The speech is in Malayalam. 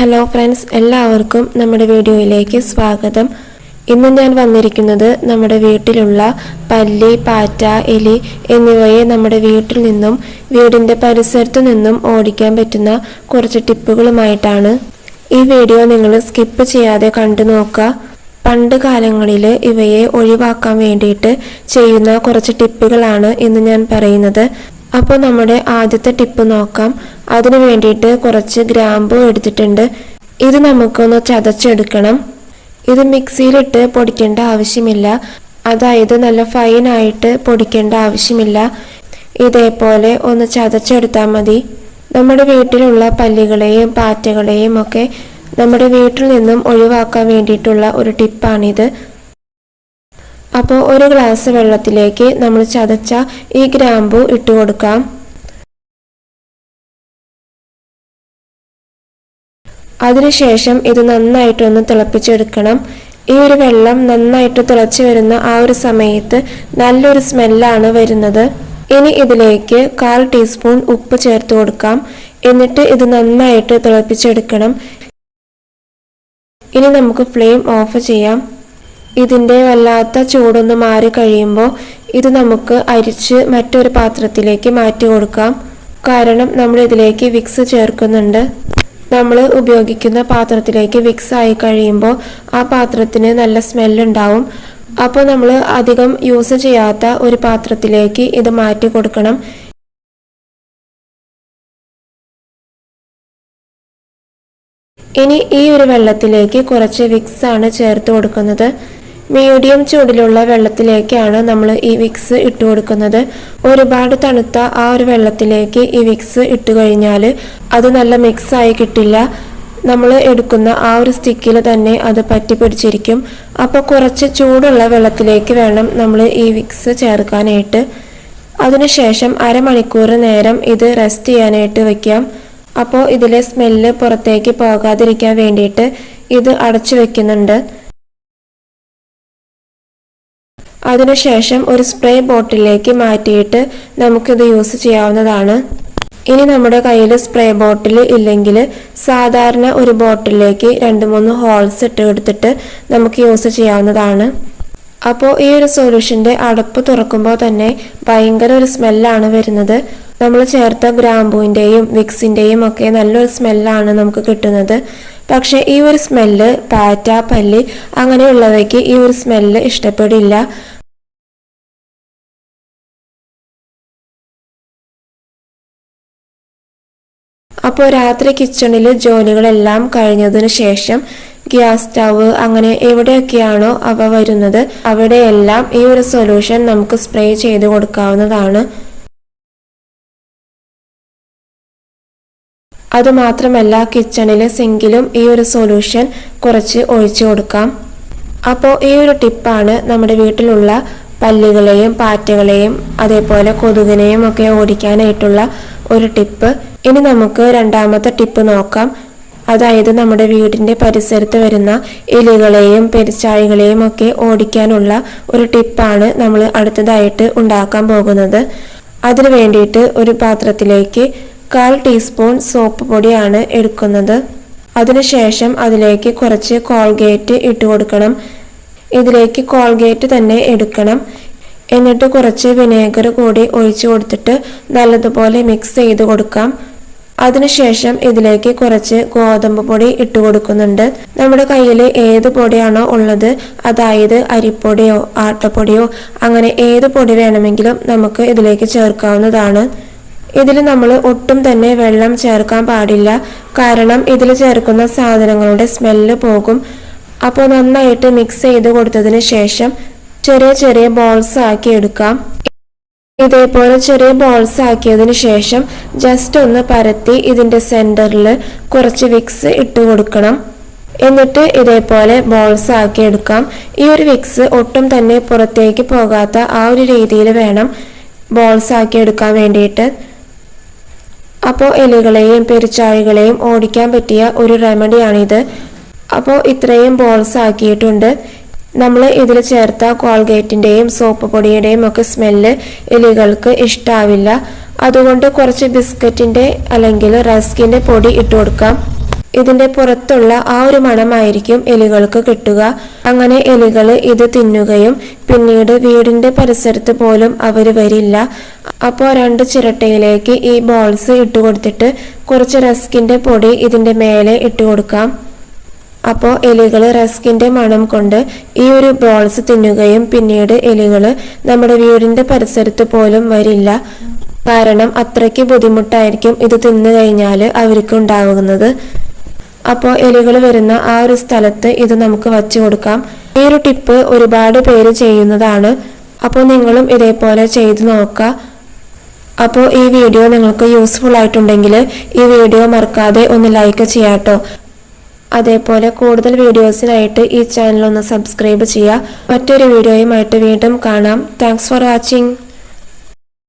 ഹലോ ഫ്രണ്ട്സ് എല്ലാവർക്കും നമ്മുടെ വീഡിയോയിലേക്ക് സ്വാഗതം. ഇന്ന് ഞാൻ വന്നിരിക്കുന്നത് നമ്മുടെ വീട്ടിലുള്ള പല്ലി പാറ്റ എലി എന്നിവയെ നമ്മുടെ വീട്ടിൽ നിന്നും വീടിന്റെ പരിസരത്തു നിന്നും ഓടിക്കാൻ പറ്റുന്ന കുറച്ച് ടിപ്പുകളുമായിട്ടാണ് ഈ വീഡിയോ നിങ്ങൾ സ്കിപ്പ് ചെയ്യാതെ കണ്ടു നോക്കുക. പണ്ട് കാലങ്ങളിൽ ഇവയെ ഒഴിവാക്കാൻ വേണ്ടിയിട്ട് ചെയ്യുന്ന കുറച്ച് ടിപ്പുകളാണ് ഇന്ന് ഞാൻ പറയുന്നത്. അപ്പോൾ നമ്മുടെ ആദ്യത്തെ ടിപ്പ് നോക്കാം. അതിന് വേണ്ടിയിട്ട് കുറച്ച് ഗ്രാമ്പു എടുത്തിട്ടുണ്ട്. ഇത് നമുക്കൊന്ന് ചതച്ചെടുക്കണം. ഇത് മിക്സിയിലിട്ട് പൊടിക്കേണ്ട ആവശ്യമില്ല. അതായത് നല്ല ഫൈനായിട്ട് പൊടിക്കേണ്ട ആവശ്യമില്ല. ഇതേപോലെ ഒന്ന് ചതച്ചെടുത്താൽ മതി. നമ്മുടെ വീട്ടിലുള്ള പല്ലുകളെയും പാറ്റകളെയും ഒക്കെ നമ്മുടെ വീട്ടിൽ നിന്നും ഒഴിവാക്കാൻ വേണ്ടിയിട്ടുള്ള ഒരു ടിപ്പാണിത് അപ്പോൾ ഒരു ഗ്ലാസ് വെള്ളത്തിലേക്ക് നമ്മൾ ചതച്ച ഈ ഗ്രാമ്പു ഇട്ട് കൊടുക്കാം. അതിനുശേഷം ഇത് നന്നായിട്ടൊന്ന് തിളപ്പിച്ചെടുക്കണം. ഈ ഒരു വെള്ളം നന്നായിട്ട് തിളച്ചു വരുന്ന ആ ഒരു സമയത്ത് നല്ലൊരു സ്മെല്ലാണ് വരുന്നത്. ഇനി ഇതിലേക്ക് കാൽ ടീസ്പൂൺ ഉപ്പ് ചേർത്ത് കൊടുക്കാം. എന്നിട്ട് ഇത് നന്നായിട്ട് തിളപ്പിച്ചെടുക്കണം. ഇനി നമുക്ക് ഫ്ലെയിം ഓഫ് ചെയ്യാം. ഇതിന്റെ വല്ലാത്ത ചൂടൊന്ന് മാറി കഴിയുമ്പോൾ ഇത് നമുക്ക് അരിച്ച് മറ്റൊരു പാത്രത്തിലേക്ക് മാറ്റി കൊടുക്കാം. കാരണം നമ്മൾ ഇതിലേക്ക് വിക്സ് ചേർക്കുന്നുണ്ട്. നമ്മൾ ഉപയോഗിക്കുന്ന പാത്രത്തിലേക്ക് വിക്സ് ആയി കഴിയുമ്പോൾ ആ പാത്രത്തിന് നല്ല സ്മെല്ലുണ്ടാവും അപ്പോൾ നമ്മൾ അധികം യൂസ് ചെയ്യാത്ത ഒരു പാത്രത്തിലേക്ക് ഇത് മാറ്റി കൊടുക്കണം. ഇനി ഈ ഒരു വെള്ളത്തിലേക്ക് കുറച്ച് വിക്സ് ആണ് ചേർത്ത് കൊടുക്കുന്നത്. മീഡിയം ചൂടിലുള്ള വെള്ളത്തിലേക്കാണ് നമ്മൾ ഈ വിക്സ് ഇട്ട് കൊടുക്കുന്നത്. ഒരുപാട് തണുത്ത ആ ഒരു വെള്ളത്തിലേക്ക് ഈ വിക്സ് ഇട്ട് കഴിഞ്ഞാൽ അത് നല്ല മിക്സ് ആയി കിട്ടില്ല. നമ്മൾ എടുക്കുന്ന ആ ഒരു സ്റ്റിക്കിൽ തന്നെ അത് പറ്റി പിടിച്ചിരിക്കും. അപ്പോൾ കുറച്ച് ചൂടുള്ള വെള്ളത്തിലേക്ക് വേണം നമ്മൾ ഈ വിക്സ് ചേർക്കാനായിട്ട്. അതിനുശേഷം അരമണിക്കൂർ നേരം ഇത് റെസ്റ്റ് ചെയ്യാനായിട്ട് വെക്കാം. അപ്പോൾ ഇതിലെ സ്മെല്ല് പുറത്തേക്ക് പോകാതിരിക്കാൻ വേണ്ടിയിട്ട് ഇത് അടച്ചു വെക്കുന്നുണ്ട്. അതിനുശേഷം ഒരു സ്പ്രേ ബോട്ടിലേക്ക് മാറ്റിയിട്ട് നമുക്കിത് യൂസ് ചെയ്യാവുന്നതാണ്. ഇനി നമ്മുടെ കയ്യിൽ സ്പ്രേ ബോട്ടിൽ ഇല്ലെങ്കിൽ സാധാരണ ഒരു ബോട്ടിലേക്ക് രണ്ട് മൂന്ന് ഹോൾസ് ഇട്ട് എടുത്തിട്ട് നമുക്ക് യൂസ് ചെയ്യാവുന്നതാണ്. അപ്പോൾ ഈ ഒരു സൊല്യൂഷന്റെ അടപ്പ് തുറക്കുമ്പോൾ തന്നെ ഭയങ്കര ഒരു സ്മെല്ലാണ് വരുന്നത്. നമ്മൾ ചേർത്ത ഗ്രാമ്പൂവിന്റെയും വിക്സിന്റെയും ഒക്കെ നല്ലൊരു സ്മെല്ലാണ് നമുക്ക് കിട്ടുന്നത്. പക്ഷേ ഈ ഒരു സ്മെല്ല് പാറ്റ പല്ലി അങ്ങനെയുള്ളവയ്ക്ക് ഈ ഒരു സ്മെല്ല് ഇഷ്ടപ്പെടില്ല. അപ്പോൾ രാത്രി കിച്ചണിൽ ജോലികളെല്ലാം കഴിഞ്ഞതിന് ശേഷം ഗ്യാസ് സ്റ്റവ് അങ്ങനെ എവിടെയൊക്കെയാണോ അവ വരുന്നത് അവിടെയെല്ലാം ഈ ഒരു സൊല്യൂഷൻ നമുക്ക് സ്പ്രേ ചെയ്ത് കൊടുക്കാവുന്നതാണ്. അതുമാത്രമല്ല കിച്ചണിലെ സിങ്കിലും ഈ ഒരു സൊല്യൂഷൻ കുറച്ച് ഒഴിച്ചു കൊടുക്കാം. അപ്പോൾ ഈ ഒരു ടിപ്പാണ് നമ്മുടെ വീട്ടിലുള്ള പല്ലുകളെയും പാറ്റകളെയും അതേപോലെ കൊതുകിനെയും ഒക്കെ ഓടിക്കാനായിട്ടുള്ള ഒരു ടിപ്പ്. ഇനി നമുക്ക് രണ്ടാമത്തെ ടിപ്പ് നോക്കാം. അതായത് നമ്മുടെ വീടിന്റെ പരിസരത്ത് വരുന്ന എലികളെയും പെരിച്ചാഴികളെയും ഒക്കെ ഓടിക്കാനുള്ള ഒരു ടിപ്പാണ് നമ്മൾ അടുത്തതായിട്ട് ഉണ്ടാക്കാൻ പോകുന്നത്. അതിനു വേണ്ടിയിട്ട് ഒരു പാത്രത്തിലേക്ക് കാൽ ടീസ്പൂൺ സോപ്പ് പൊടിയാണ് എടുക്കുന്നത്. അതിനുശേഷം അതിലേക്ക് കുറച്ച് കോൾഗേറ്റ് ഇട്ട് കൊടുക്കണം. ഇതിലേക്ക് കോൾഗേറ്റ് തന്നെ എടുക്കണം. എന്നിട്ട് കുറച്ച് വിനേഗർ കൂടി ഒഴിച്ചു കൊടുത്തിട്ട് നല്ലതുപോലെ മിക്സ് ചെയ്ത് കൊടുക്കാം. അതിനുശേഷം ഇതിലേക്ക് കുറച്ച് ഗോതമ്പ് പൊടി ഇട്ട് കൊടുക്കുന്നുണ്ട്. നമ്മുടെ കയ്യിൽ ഏത് പൊടിയാണോ ഉള്ളത് അതായത് അരിപ്പൊടിയോ ആട്ടപ്പൊടിയോ അങ്ങനെ ഏത് പൊടി വേണമെങ്കിലും നമുക്ക് ഇതിലേക്ക് ചേർക്കാവുന്നതാണ്. ഇതിൽ നമ്മൾ ഒട്ടും തന്നെ വെള്ളം ചേർക്കാൻ പാടില്ല. കാരണം ഇതിൽ ചേർക്കുന്ന സാധനങ്ങളുടെ സ്മെല്ല് പോകും. അപ്പോൾ നന്നായിട്ട് മിക്സ് ചെയ്ത് കൊടുത്തതിന് ശേഷം ചെറിയ ചെറിയ ബോൾസ് ആക്കി എടുക്കാം. ഇതേപോലെ ചെറിയ ബോൾസ് ആക്കിയതിന് ശേഷം ജസ്റ്റ് ഒന്ന് പരത്തി ഇതിന്റെ സെന്ററിൽ കുറച്ച് വിക്സ് ഇട്ട് കൊടുക്കണം. എന്നിട്ട് ഇതേപോലെ ബോൾസ് ആക്കി എടുക്കാം. ഈ ഒരു വിക്സ് ഒട്ടും തന്നെ പുറത്തേക്ക് പോകാത്ത ആ ഒരു രീതിയിൽ വേണം ബോൾസ് ആക്കി എടുക്കാൻ വേണ്ടിയിട്ട്. അപ്പോൾ എലികളെയും പെരിച്ചാഴികളെയും ഓടിക്കാൻ പറ്റിയ ഒരു റെമഡിയാണിത് അപ്പോൾ ഇത്രയും ബോൾസ് ആക്കിയിട്ടുണ്ട്. നമ്മൾ ഇതിൽ ചേർത്ത കോൾഗേറ്റിന്റെയും സോപ്പ് പൊടിയുടെയും ഒക്കെ സ്മെല്ല് എലികൾക്ക് ഇഷ്ടാവില്ല. അതുകൊണ്ട് കുറച്ച് ബിസ്ക്കറ്റിന്റെ അല്ലെങ്കിൽ റസ്കിന്റെ പൊടി ഇട്ട് കൊടുക്കാം. ഇതിന്റെ പുറത്തുള്ള ആ ഒരു മണമായിരിക്കും എലികൾക്ക് കിട്ടുക. അങ്ങനെ എലികൾ ഇത് തിന്നുകയും പിന്നീട് വീടിന്റെ പരിസരത്ത് പോലും അവർ വരില്ല. അപ്പോൾ രണ്ട് ചിരട്ടയിലേക്ക് ഈ ബോൾസ് ഇട്ട് കൊടുത്തിട്ട് കുറച്ച് റസ്കിന്റെ പൊടി ഇതിന്റെ മേലെ ഇട്ട് കൊടുക്കാം. അപ്പോൾ എലികൾ റസ്കിന്റെ മണം കൊണ്ട് ഈ ഒരു ബോൾസ് തിന്നുകയും പിന്നീട് എലികൾ നമ്മുടെ വീടിന്റെ പരിസരത്ത് പോലും വരില്ല. കാരണം അത്രയ്ക്ക് ബുദ്ധിമുട്ടായിരിക്കും ഇത് തിന്നു കഴിഞ്ഞാൽ അവർക്ക് ഉണ്ടാകുന്നത് അപ്പോൾ എലികൾ വരുന്ന ആ ഒരു സ്ഥലത്ത് ഇത് നമുക്ക് വച്ചു കൊടുക്കാം. ഈ ഒരു ടിപ്പ് ഒരുപാട് പേര് ചെയ്യുന്നതാണ്. അപ്പോൾ നിങ്ങളും ഇതേപോലെ ചെയ്തു നോക്കുക അപ്പോൾ ഈ വീഡിയോ നിങ്ങൾക്ക് യൂസ്ഫുൾ ആയിട്ടുണ്ടെങ്കിൽ ഈ വീഡിയോ മറക്കാതെ ഒന്ന് ലൈക്ക് ചെയ്യാട്ടോ. അതേപോലെ കൂടുതൽ വീഡിയോസിനായിട്ട് ഈ ചാനൽ ഒന്ന് സബ്സ്ക്രൈബ് ചെയ്യുക. മറ്റൊരു വീഡിയോയുമായിട്ട് വീണ്ടും കാണാം. Thanks for watching